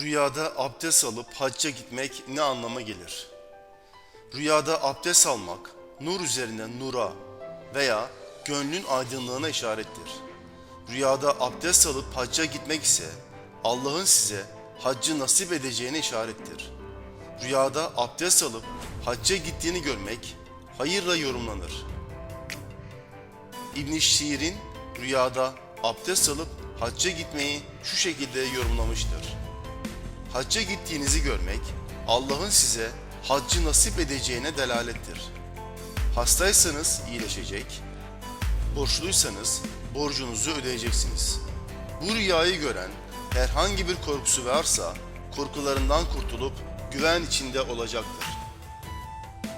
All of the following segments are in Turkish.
Rüyada abdest alıp hacca gitmek ne anlama gelir? Rüyada abdest almak, nur üzerine nura veya gönlün aydınlığına işarettir. Rüyada abdest alıp hacca gitmek ise Allah'ın size haccı nasip edeceğine işarettir. Rüyada abdest alıp hacca gittiğini görmek hayırla yorumlanır. İbn Şiir'in rüyada abdest alıp hacca gitmeyi şu şekilde yorumlamıştır. Hacca gittiğinizi görmek Allah'ın size haccı nasip edeceğine delalettir. Hastaysanız iyileşecek, borçluysanız borcunuzu ödeyeceksiniz. Bu rüyayı gören herhangi bir korkusu varsa korkularından kurtulup güven içinde olacaktır.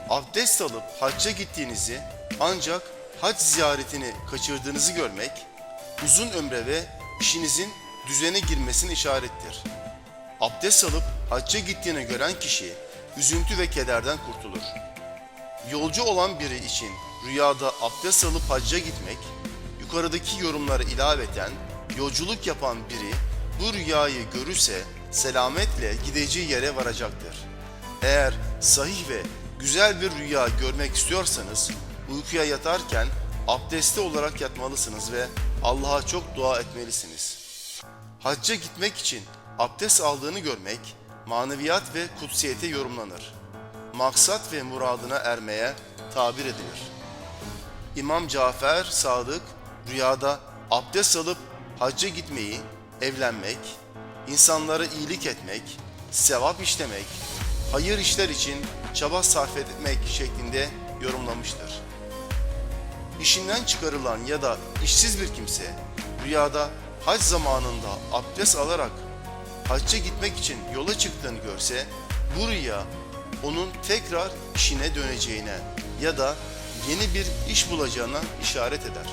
Abdest alıp hacca gittiğinizi ancak hac ziyaretini kaçırdığınızı görmek uzun ömre ve işinizin düzene girmesine işarettir. Abdest alıp hacca gittiğini gören kişi üzüntü ve kederden kurtulur. Yolcu olan biri için rüyada abdest alıp hacca gitmek, yukarıdaki yorumları ilaveten yolculuk yapan biri bu rüyayı görürse selametle gideceği yere varacaktır. Eğer sahih ve güzel bir rüya görmek istiyorsanız uykuya yatarken abdestli olarak yatmalısınız ve Allah'a çok dua etmelisiniz. Hacca gitmek için abdest aldığını görmek maneviyat ve kutsiyete yorumlanır. Maksat ve muradına ermeye tabir edilir. İmam Cafer Sadık rüyada abdest alıp hacca gitmeyi, evlenmek, insanlara iyilik etmek, sevap işlemek, hayır işler için çaba sarf etmek şeklinde yorumlamıştır. İşinden çıkarılan ya da işsiz bir kimse rüyada hac zamanında abdest alarak hacca gitmek için yola çıktığını görse bu rüya onun tekrar işine döneceğine ya da yeni bir iş bulacağına işaret eder.